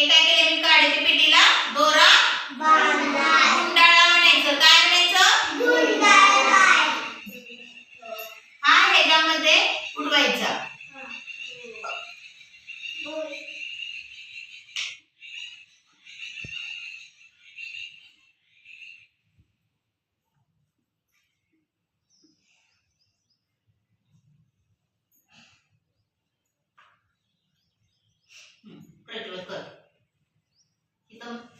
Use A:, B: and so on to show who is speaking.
A: एकाग्र कार्ड पेटीला दोरा что